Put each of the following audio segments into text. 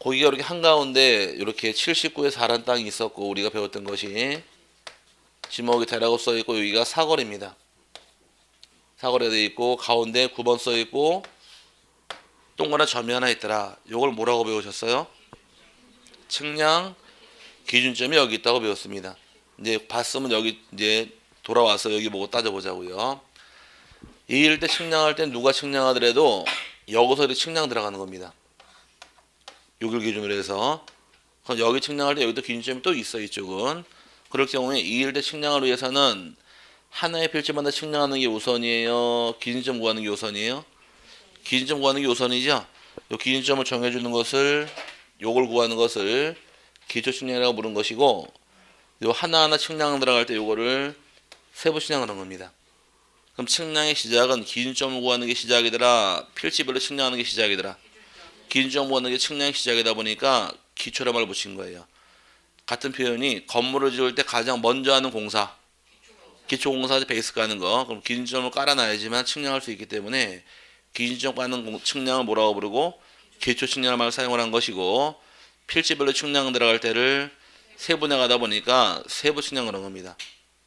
고기가 이렇게 한가운데 이렇게 79에 4란 땅이 있었고 우리가 배웠던 것이 지목이 대라고 써 있고 여기가 사거리입니다. 사거리가 돼 있고 가운데 9번 써 있고 동그란 점이 하나 있더라. 이걸 뭐라고 배우셨어요? 측량 기준점이 여기 있다고 배웠습니다. 이제 봤으면 여기 이제 돌아와서 여기 보고 따져보자고요. 이일 때 측량할 때 누가 측량하더라도 여기서 이렇게 측량 들어가는 겁니다. 여기를 기준으로 해서 여기 측량할 때 여기도 기준점이 또 있어 이쪽은 그럴 경우에 이일 때 측량을 위해서는 하나의 필지마다 측량하는 게 우선이에요. 기준점 구하는 게 우선이에요. 기준점 구하는 게 우선이죠. 요 기준점을 정해주는 것을 요걸 구하는 것을 기초 측량이라고 부른 것이고 요 하나하나 측량 들어갈 때 요거를 세부 측량을 한 겁니다. 그럼 측량의 시작은 기준점을 구하는 게 시작이더라. 필지별로 측량하는 게 시작이더라. 구하는 게 측량의 시작이다 보니까 기초란 말을 붙인 거예요. 같은 표현이 건물을 지을 때 가장 먼저 하는 공사 기초 공사 베이스 까는 거 그럼 기준점을 깔아놔야지만 측량할 수 있기 때문에 기준점 까는 공- 측량을 뭐라고 부르고 기초 측량을 말 사용을 한 것이고 필지별로 측량 들어갈 때를 세분해 가다 보니까 세부 측량을 한 겁니다.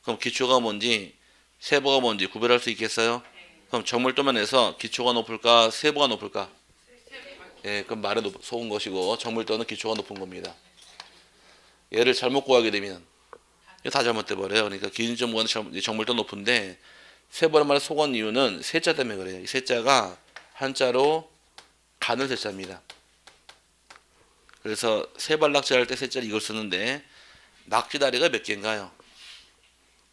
그럼 기초가 뭔지 세부가 뭔지 구별할 수 있겠어요? 그럼 정물도만 해서 기초가 높을까 세부가 높을까? 예, 그럼 말은 높- 속은 것이고 정물도는 기초가 높은 겁니다. 얘를 잘못 구하게 되면 다 잘못돼 버려요. 그러니까 기준점 구하는 정- 정물도 높은데 세부란 말을 속은 이유는 세자 때문에 그래요. 이 세자가 한자로 간을 세자입니다. 그래서 세발낙지 할 때 세자를 이걸 쓰는데 낙지다리가 몇 개인가요?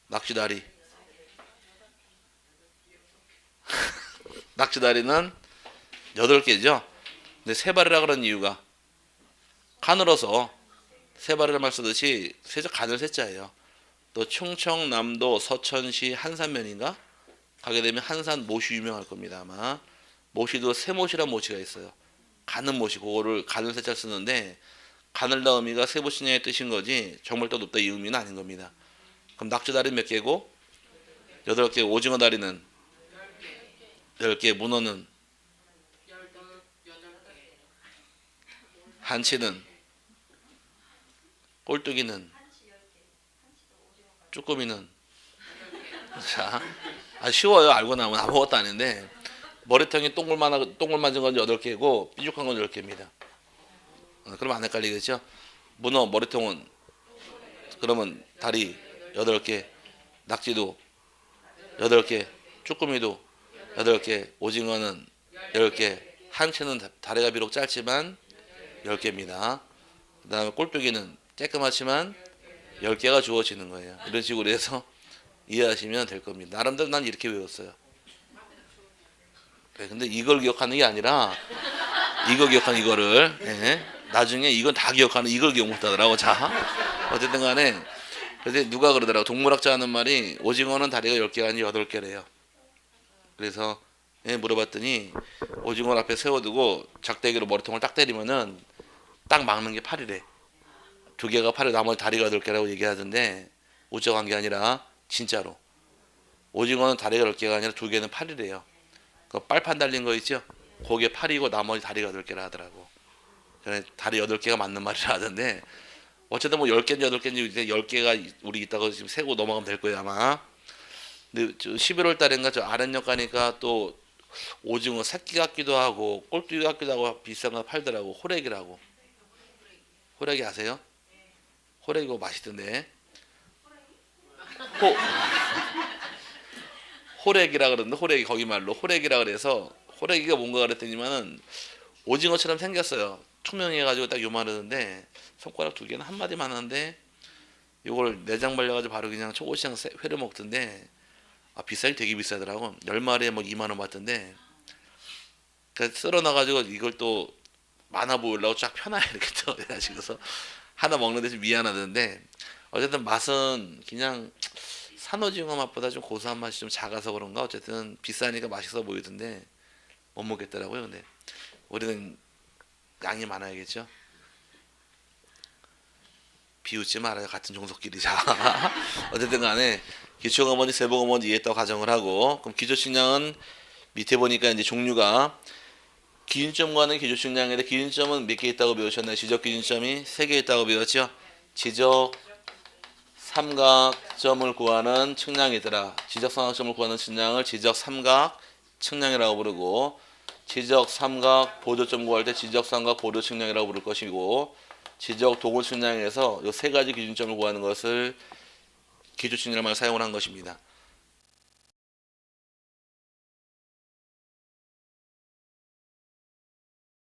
낙지다리. 낙지다리는 여덟 개죠. 근데 세발이라 그런 이유가 간으로서 세발이라 말 쓰듯이 세자 간을 세자예요. 또 충청남도 서천시 한산면인가 가게 되면 한산 못이 유명할 겁니다 아마 못이도 세못이란 못이가 있어요. 가는 못이 그거를 간을 세자 쓰는데 가늘다 의미가 세부신야의 뜻인 거지 정말 더 높다 이 의미는 아닌 겁니다. 그럼 낙지다리 몇 개고 여덟 개 오징어 다리는 열 개 문어는 한치는 꼴뚜기는 쭈꾸미는 자, 아 쉬워요 알고 나면 아무것도 아닌데 머리통이 동글만 동글 맞은 건 여덟 개고 삐죽한 건 열 개입니다. 어, 그럼 안 헷갈리겠죠? 문어 머리통은 그러면 다리 여덟 개, 낙지도 여덟 개, 쭈꾸미도 여덟 개, 오징어는 열 개, 한치는 다- 다리가 비록 짧지만 열 개입니다. 그 다음에 꼴뚜기는 쬐끄맣지만 열 개가 주어지는 거예요. 이런 식으로 해서 이해하시면 될 겁니다. 나름대로 난 이렇게 외웠어요. 네, 근데 이걸 기억하는 게 아니라 이거 기억하는 이거를 예, 나중에 이건 다 기억하는 이걸 기억 못하더라고. 자 어쨌든 간에 근데 누가 그러더라고 동물학자 하는 말이 오징어는 다리가 열 개가 아니라 여덟 개래요. 그래서 예, 물어봤더니 오징어 앞에 세워두고 작대기로 머리통을 딱 때리면은 딱 막는 게 팔이래. 두 개가 팔에 나머지 다리가 여덟 개라고 얘기하던데 우적한 게 아니라 진짜로 오징어는 다리가 열 개가 아니라 두 개는 팔이래요. 그 빨판 달린 거 있죠? 거기에 팔이고 나머지 다리가 여덟 개라 하더라고. 전에 다리 여덟 개가 맞는 말이라 하던데 어쨌든 뭐 열 개인지 여덟 개인지 이제 열 개가 우리 있다고 지금 세고 넘어가면 될 거예요 아마. 근데 저 11월 달인가 저 아랫역 가니까 또 오징어 새끼 같기도 하고 꼴뚜기 같기도 하고 비싼 거 팔더라고 호래기라고. 호래기 아세요? 호래기가 맛있던데. 호 호래기라 그러는데 호래기 거기 말로 호래기라 그래서 호래기가 뭔가 그랬더니만은 오징어처럼 생겼어요. 투명해가지고 딱 요만하는데 손가락 두 개는 한 마디만 하는데 요걸 내장 발려가지고 바로 그냥 초고시장 세- 회를 먹던데 아 비싸긴 되게 비싸더라고 열 마리에 뭐 2만 원 받던데 그 쓸어 놔가지고 이걸 또 많아 보이려고 쫙 펴놔야 또 해가지고서 하나 먹는데 좀 미안하던데 어쨌든 맛은 그냥 산오징어 맛보다 좀 고소한 맛이 좀 작아서 그런가? 어쨌든 비싸니까 맛있어 보이던데 못 먹겠더라고요. 근데 우리는 양이 많아야겠죠? 비웃지 말아요 같은 종속끼리 자. 어쨌든 간에 세부가 뭔지 이해했다고 가정을 하고 그럼 기초 식량은 밑에 보니까 이제 종류가 기준점 구하는 기조 측량인데 기준점은 몇 개 있다고 배우셨나요? 지적 기준점이 세 개 있다고 배웠죠? 지적 삼각점을 구하는 측량이더라. 지적 삼각점을 구하는 측량을 지적 삼각 측량이라고 부르고 지적 삼각 보조점 구할 때 지적 삼각 보조 측량이라고 부를 것이고 지적 도구 측량에서 이 세 가지 기준점을 구하는 것을 기조 측량을 사용을 한 것입니다.